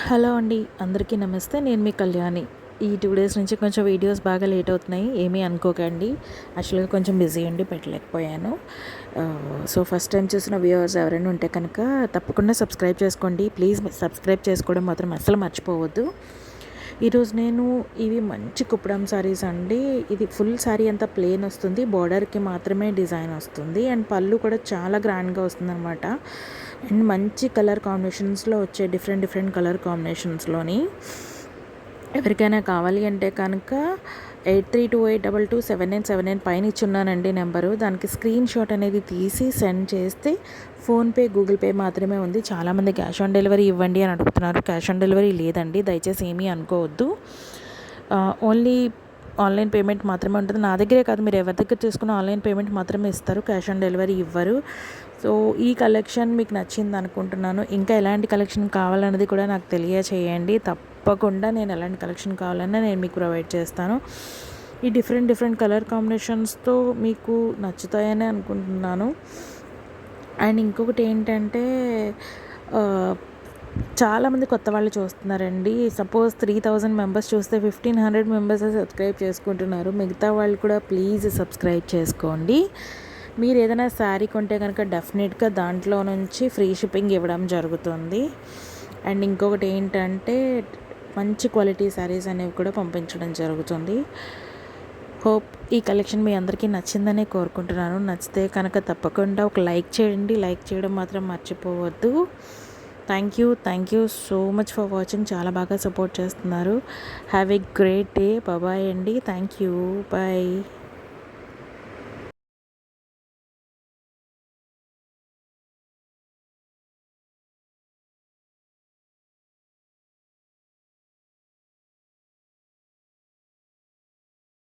Hello అండి అందరికీ నమస్తే. నేను మీ కళ్యాణి. ఈ టూ డేస్ నుంచి కొంచెం వీడియోస్ బాగా లేట్ అవుతున్నాయి ఏమీ అనుకోకండి. యాక్చువల్గా కొంచెం బిజీ ఉండి పెట్టలేకపోయాను. సో ఫస్ట్ టైం చూసిన వ్యూవర్స్ ఎవరైనా ఉంటే కనుక తప్పకుండా సబ్స్క్రైబ్ చేసుకోండి. ప్లీజ్ సబ్స్క్రైబ్ చేసుకోవడం మాత్రం అస్సలు మర్చిపోవద్దు. ఈరోజు నేను ఇవి మంచి కుప్పడం శారీస్ అండి. ఇది ఫుల్ శారీ అంతా ప్లేన్ వస్తుంది. బార్డర్కి మాత్రమే డిజైన్ వస్తుంది. అండ్ పళ్ళు కూడా చాలా గ్రాండ్గా వస్తుంది అనమాట అండ్ మంచి కలర్ కాంబినేషన్స్లో వచ్చే డిఫరెంట్ డిఫరెంట్ కలర్ కాంబినేషన్స్లోని ఎవరికైనా కావాలి అంటే కనుక eight three two eight double two seven nine seven nine పైన ఇచ్చున్నానండి నెంబరు. దానికి స్క్రీన్ షాట్ అనేది తీసి సెండ్ చేస్తే ఫోన్పే గూగుల్ పే మాత్రమే ఉంది. చాలామంది క్యాష్ ఆన్ డెలివరీ ఇవ్వండి అని అడుగుతున్నారు. క్యాష్ ఆన్ డెలివరీ లేదండి. దయచేసి ఏమీ అనుకోవద్దు. ఓన్లీ ఆన్లైన్ పేమెంట్ మాత్రమే ఉంటుంది. నా దగ్గరే కాదు మీరు ఎవరి దగ్గర తీసుకున్న ఆన్లైన్ పేమెంట్ మాత్రమే ఇస్తారు. క్యాష్ ఆన్ డెలివరీ ఇవ్వరు. సో ఈ కలెక్షన్ మీకు నచ్చింది అనుకుంటున్నాను. ఇంకా ఎలాంటి కలెక్షన్ కావాలన్నది కూడా నాకు తెలియచేయండి. తప్పకుండా నేను ఎలాంటి కలెక్షన్ కావాలన్నా నేను మీకు ప్రొవైడ్ చేస్తాను. ఈ డిఫరెంట్ డిఫరెంట్ కలర్ కాంబినేషన్స్తో మీకు నచ్చుతాయని అనుకుంటున్నాను. అండ్ ఇంకొకటి ఏంటంటే చాలామంది కొత్త వాళ్ళు చూస్తున్నారండి. సపోజ్ త్రీ థౌజండ్ మెంబర్స్ చూస్తే ఫిఫ్టీన్ హండ్రెడ్ మెంబర్స్ సబ్స్క్రైబ్ చేసుకుంటున్నారు. మిగతా వాళ్ళు కూడా ప్లీజ్ సబ్స్క్రైబ్ చేసుకోండి. మీరు ఏదైనా శారీ కొంటే కనుక డెఫినెట్గా దాంట్లో నుంచి ఫ్రీ షిప్పింగ్ ఇవ్వడం జరుగుతుంది. అండ్ ఇంకొకటి ఏంటంటే మంచి క్వాలిటీ శారీస్ అనేవి కూడా పంపించడం జరుగుతుంది. హోప్ ఈ కలెక్షన్ మీ అందరికీ నచ్చిందనే కోరుకుంటున్నాను. నచ్చితే కనుక తప్పకుండా ఒక లైక్ చేయండి. లైక్ చేయడం మాత్రం మర్చిపోవద్దు. Thank you. Thank you so much for watching. చాలా బాగా సపోర్ట్ చేస్తున్నారు. Have a great day. Bye అండి. Thank you. బాయ్.